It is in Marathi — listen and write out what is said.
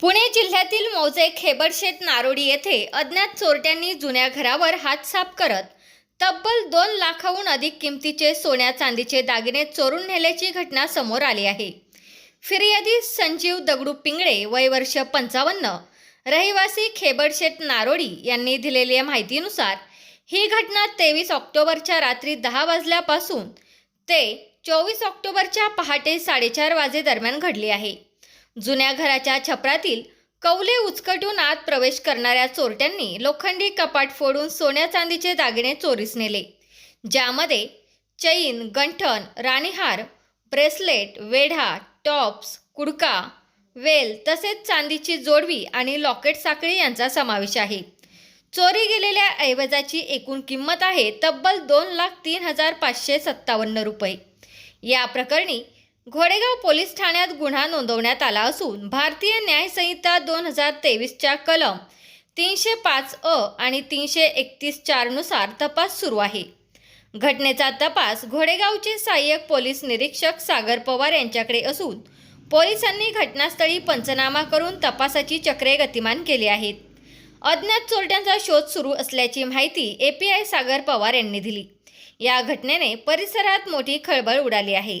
पुणे जिल्ह्यातील मौजे खेबडशेत नारोडी येथे अज्ञात चोरट्यांनी जुन्या घरावर हात साफ करत तब्बल दोन लाखाहून अधिक किमतीचे सोन्या चांदीचे दागिने चोरून नेल्याची घटना समोर आली आहे. फिर्यादी संजीव दगडू पिंगळे वय वर्ष पंचावन्न रहिवासी खेबडशेत नारोडी यांनी दिलेल्या माहितीनुसार ही घटना तेवीस ऑक्टोबरच्या रात्री दहा वाजल्यापासून ते चोवीस ऑक्टोबरच्या पहाटे साडेचार वाजेदरम्यान घडली आहे. जुन्या घराच्या छपरातील कौले उचकटून आत प्रवेश करणाऱ्या चोरट्यांनी लोखंडी कपाट फोडून सोन्या चांदीचे दागिने चोरीस नेले. ज्यामध्ये चैन गंठण राणीहार ब्रेसलेट वेढा टॉप्स कुडका वेल तसेच चांदीची जोडवी आणि लॉकेट साखळी यांचा समावेश आहे. चोरी गेलेल्या ऐवजाची एकूण किंमत आहे तब्बल दोन लाख तीन हजार पाचशे सत्तावन्न रुपये. या प्रकरणी घोडेगाव पोलीस ठाण्यात गुन्हा नोंदवण्यात आला असून भारतीय न्याय संहिता दोन हजार तेवीसच्या कलम तीनशे पाच अ आणि तीनशे एकतीस चारनुसार तपास सुरू आहे. घटनेचा तपास घोडेगावचे सहाय्यक पोलीस निरीक्षक सागर पवार यांच्याकडे असून पोलिसांनी घटनास्थळी पंचनामा करून तपासाची चक्रे गतिमान केली आहेत. अज्ञात चोरट्यांचा शोध सुरू असल्याची माहिती एपीआय सागर पवार यांनी दिली. या घटनेने परिसरात मोठी खळबळ उडाली आहे.